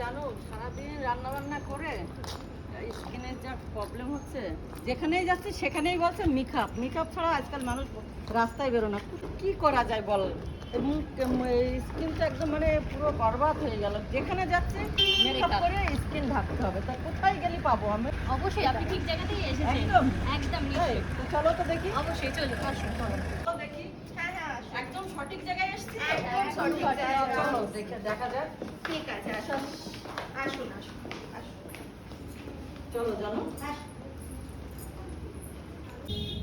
জানো সারাদিন রান্না বান্না করে স্কিনের যা প্রবলেম হচ্ছে যেখানেই যাচ্ছে সেখানেই বলছে মেকআপ। মেকআপ ছাড়া আজকাল মানুষ রাস্তায় বেরো না। কি করা যায় বল? এবং স্কিনটা একদম মানে পুরো বরবাদ হয়ে গেল। যেখানে যাচ্ছে মেকআপ করে স্কিন ঢাকতে হবে। তা কোথায় গেলে পাবো আমি? অবশ্যই আপনি ঠিক জায়গাতেই এসেছেন। একদম। একদম তো চলো তো দেখি। অবশ্যই আসুন চলো। একদম সঠিক জায়গায় এসছি? একদম সঠিক জায়গায়। চলো দেখে দেখা যাক। ঠিক আছে আসুন। আসুন চলো জানো।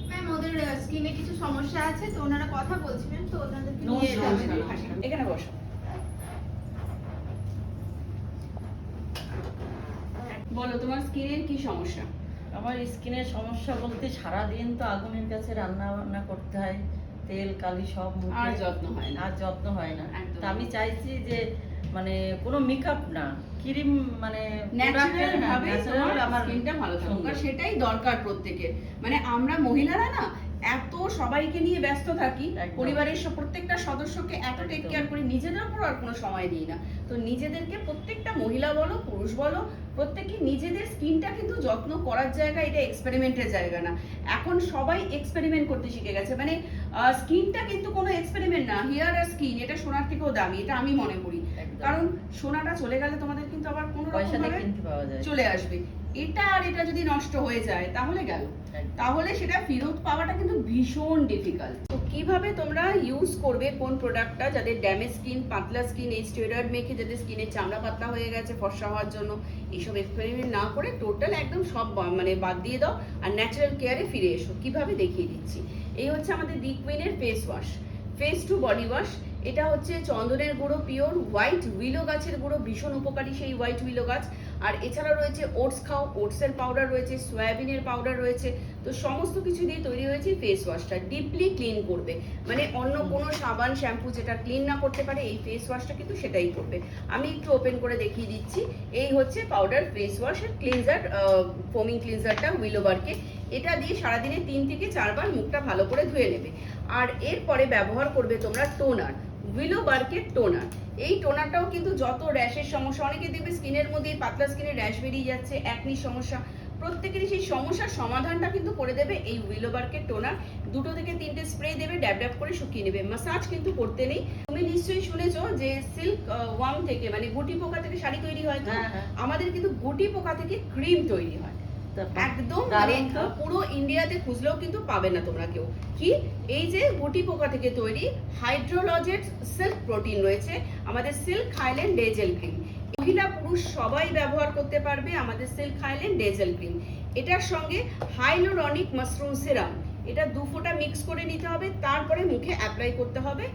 ম্যাম ওদের স্কিনে কিছু সমস্যা আছে তো ওনারা কথা বলছিলেন তো ওনাদেরকে নিয়ে যাবেন এখানে বসো। বলো তোমার স্কিনের কি সমস্যা? আমার স্কিনের সমস্যা বলতে সারাদিন তো আগুনের কাছে রান্না বান্না করতে হয়। তেল কালি সব আর যত্ন হয় না। আর যত্ন হয় না। তা আমি চাইছি যে মানে কোনো মেকআপ না ক্রিম মানে ন্যাচারাল ভাবে আমার স্কিনটা ভালো থাকুক। আর সেটাই দরকার প্রত্যেকের। মানে আমরা মহিলারা না সবাইকে নিয়ে ব্যস্ত থাকি। পরিবারের প্রত্যেকটা সদস্যকে এত টেক কেয়ার করি নিজেদের উপর আর কোনো সময় দিই না। তো নিজেদেরকে প্রত্যেকটা মহিলা বলো পুরুষ বলো প্রত্যেকে নিজেদের স্কিনটা কিন্তু যত্ন করার জায়গা এটা এক্সপেরিমেন্টের জায়গা না। এখন সবাই এক্সপেরিমেন্ট করতে শিখে গেছে। মানে স্কিনটা কিন্তু কোনো এক্সপেরিমেন্ট না। হেয়ার আর স্কিন এটা সোনার থেকেও দামি এটা আমি মনে করি। কারণ সোনাটা চলে গেলে তোমাদের কিন্তু আবার কোনো রকম চলে আসবে। এটা আর এটা যদি নষ্ট হয়ে যায় তাহলে গেল। তাহলে সেটা ফেরত পাওয়াটা কিন্তু ভীষণ ডিফিকাল্ট তো কীভাবে তোমরা ইউজ করবে কোন প্রোডাক্টটা যাদের ড্যামেজ স্কিন পাতলা স্কিন এই স্টেরয়েড মেখে যাদের স্কিনের চামড়া পাতলা হয়ে গেছে ফর্সা হওয়ার জন্য এইসব এক্সপেরিমেন্ট না করে টোটাল একদম সব মানে বাদ দিয়ে দাও আর ন্যাচারাল কেয়ারে ফিরে এসো। কীভাবে দেখিয়ে দিচ্ছি? এই হচ্ছে আমাদের the কুইনের face wash face to body wash এটা হচ্ছে চন্দনের গুঁড়ো, পিওর হোয়াইট উইলো গাছের গুঁড়ো, ভীষণ উপকারী সেই হোয়াইট উইলো গাছ। আর এছাড়া রয়েছে ওটস খাও, ওটসের পাউডার রয়েছে, সয়াবিনের পাউডার রয়েছে। তো সমস্ত কিছু দিয়ে তৈরি হয়েছে ফেস ওয়াশটা ডিপলি ক্লিন করবে। মানে অন্য কোনো সাবান শ্যাম্পু যেটা ক্লিন না করতে পারে, এই ফেস ওয়াশটা কিন্তু সেটাই করবে। আমি একটু ওপেন করে দেখিয়ে দিচ্ছি। এই হচ্ছে পাউডার ফেস ওয়াশ আর ক্লিনজার ফোমিং ক্লিনজারটা উইলোবারকে এটা দিয়ে সারাদিনে তিন থেকে চারবার মুখটা ভালো করে ধুয়ে নেবে। আর এরপরে ব্যবহার করবে তোমরা টোনার উইলো বার্কের টোনার এই টোনারটাও কিন্তু যত র্যাশের সমস্যা অনেকে দেখবে স্কিনের মধ্যে পাতলা স্কিনে র্যাশ বেরিয়ে যাচ্ছে একনির সমস্যা। প্রত্যেকেরই সেই সমস্যার সমাধানটা কিন্তু করে দেবে এই উইলো বার্কের টোনার দুটো থেকে তিনটে স্প্রে দেবে ড্যাব ড্যাব করে শুকিয়ে নেবে। মাসাজ কিন্তু করতে নেই। তুমি নিশ্চয়ই শুনেছো যে সিল্ক ওয়াম থেকে মানে গুটি পোকা থেকে শাড়ি তৈরি হয় হ্যাঁ, হ্যাঁ। আমাদের কিন্তু গুটি পোকা থেকে ক্রিম তৈরি হয়। একদম মানে পুরো ইন্ডিয়াতে খুঁজলেও কিন্তু পাবে না তোমরা কেউ। কি? এই যে গুটি পোকা থেকে তৈরি হাইড্রোলজেট সিল্ক প্রোটিন রয়েছে আমাদের সিল্ক হাইল্যান্ড ডেজেল ক্রিম মহিলা পুরুষ সবাই ব্যবহার করতে পারবে আমাদের সিল্ক হাইল্যান্ড ডেজেল ক্রিম এটার সঙ্গে হাইলোরনিক মাশরুম সিরাম এটা দু ফোঁটা মিক্স করে নিতে হবে তারপরে মুখে অ্যাপ্লাই করতে হবে।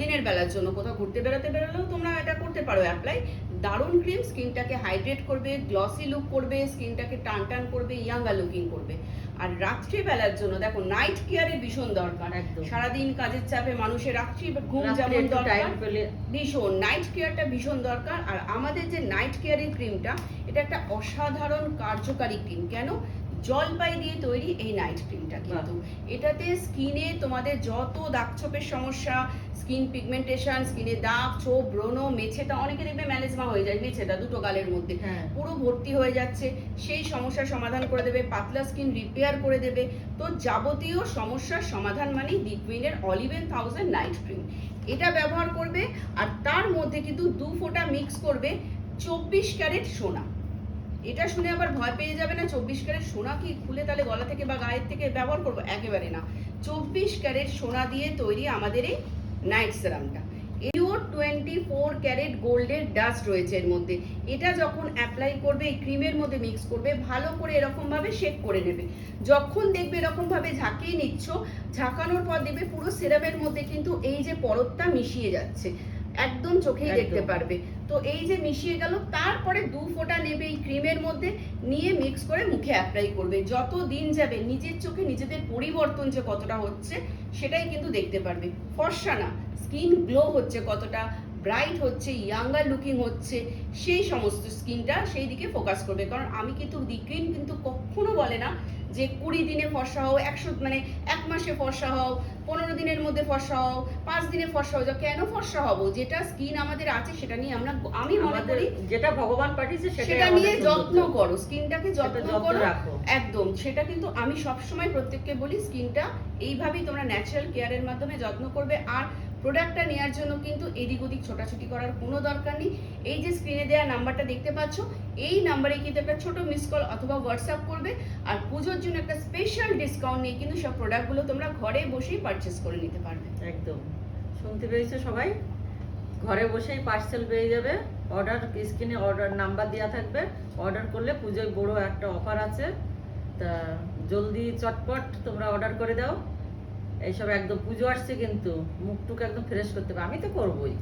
দিনের বেলার জন্য কোথাও ঘুরতে বেড়াতে বেরোলেও তোমরা এটা করতে পারো অ্যাপ্লাই দারুণ ক্রিম স্কিনটাকে হাইড্রেট করবে গ্লসি লুক করবে স্কিনটাকে টান টান করবে ইয়াঙ্গা লুকিং করবে। আর রাত্রিবেলার জন্য দেখো নাইট কেয়ারে ভীষণ দরকার। একদম। সারাদিন কাজের চাপে মানুষের রাত্রি ঘুম যেমন দরকার ভীষণ। নাইট কেয়ারটা ভীষণ দরকার। আর আমাদের যে নাইট কেয়ারের ক্রিমটা এটা একটা অসাধারণ কার্যকারী ক্রিম কেন? জলপাই দিয়ে তৈরি এই নাইট ক্রিমটা কিন্তু। এটাতে স্কিনে তোমাদের যত দাগ ছোপের সমস্যা স্কিন পিগমেন্টেশন স্কিনে দাগ ছোপ ব্রণ মেছেটা অনেকে দেখবে ম্যালেজমা হয়ে যায় মেছেটা দুটো গালের মধ্যে। হ্যাঁ। পুরো ভর্তি হয়ে যাচ্ছে সেই সমস্যার সমাধান করে দেবে পাতলা স্কিন রিপেয়ার করে দেবে। তো যাবতীয় সমস্যার সমাধান মানেই ডিকুইনের অলিভেন থাউজেন্ড নাইট ক্রিম এটা ব্যবহার করবে আর তার মধ্যে কিন্তু দু ফোঁটা মিক্স করবে চব্বিশ ক্যারেট সোনা। এটা শুনে আবার ভয় পেয়ে যাবে না, চব্বিশ ক্যারেট সোনা কি খুলে তাহলে গলা থেকে বা গায়ের থেকে ব্যবহার করব? একেবারে না। চব্বিশ ক্যারেট সোনা দিয়ে তৈরি আমাদের এই নাইট সেরামটা। এও টোয়েন্টি ফোর ক্যারেট গোল্ডের ডাস্ট রয়েছে এর মধ্যে। এটা যখন অ্যাপ্লাই করবে, এই ক্রিমের মধ্যে মিক্স করবে, ভালো করে এরকম ভাবে শেক করে নেবে। যখন দেখবে এরকম ভাবে ঝাঁকিয়ে নিচ্ছ, ঝাঁকানোর পর দেখবে পুরো সিরামের মধ্যে কিন্তু এই যে পরতটা মিশিয়ে যাচ্ছে। একদম চোখেই দেখতে পারবে। তো এই যে মিশিয়ে গেল তারপরে দু ফোঁটা নেবে এই ক্রিমের মধ্যে নিয়ে মিক্স করে মুখে অ্যাপ্লাই করবে। যত দিন যাবে নিজের চোখে নিজেদের পরিবর্তন যে কতটা হচ্ছে সেটাই কিন্তু দেখতে পারবে। ফর্সা না স্কিন গ্লো হচ্ছে কতটা ব্রাইট হচ্ছে ইয়াঙ্গার লুকিং হচ্ছে সেই সমস্ত স্কিনটা সেই দিকে ফোকাস করবে। কারণ আমি কিন্তু দি কুইন কিন্তু কখনো বলে না যে কুড়ি দিনে ফর্সা হও একশো মানে এক মাসে ফর্সা হও পনেরো দিনের মধ্যে ফর্সা হও পাঁচ দিনে ফর্সা হও কেন ফর্সা হব? যেটা স্কিন আমাদের আছে সেটা নিয়ে আমরা আমি মনে করি যেটা ভগবান পাঠিয়েছে সেটা নিয়ে যত্ন করো স্কিনটাকে যত্ন করো। রাখো। একদম সেটা কিন্তু আমি সবসময় প্রত্যেককে বলি স্কিনটা এইভাবেই তোমরা ন্যাচারাল কেয়ারের মাধ্যমে যত্ন করবে। আর প্রোডাক্টটা নেওয়ার জন্য কিন্তু এদিক ওদিক ছোটাছুটি করার কোনো দরকার নেই। এই যে স্ক্রিনে দেওয়া নাম্বারটা দেখতে পাচ্ছ, এই নাম্বারে কিন্তু একটা ছোট মিস কল অথবা হোয়াটসঅ্যাপ করবে আর পুজোর জন্য একটা স্পেশাল ডিসকাউন্ট নিয়ে কিন্তু সব প্রোডাক্টগুলো তোমরা ঘরে বসেই পারচেস করে নিতে পারবে। একদম। শুনতে পেরেছ সবাই? ঘরে বসেই পার্সেল পেয়ে যাবে। অর্ডার স্ক্রিনে অর্ডার নাম্বার দেওয়া থাকবে। অর্ডার করলে পুজোয় বড় একটা অফার আছে। তা জলদি চটপট তোমরা অর্ডার করে দাও। এইসব একদম পুজো আসছে কিন্তু মুখটুকু একদম ফ্রেশ করতে হবে আমি তো করবোই।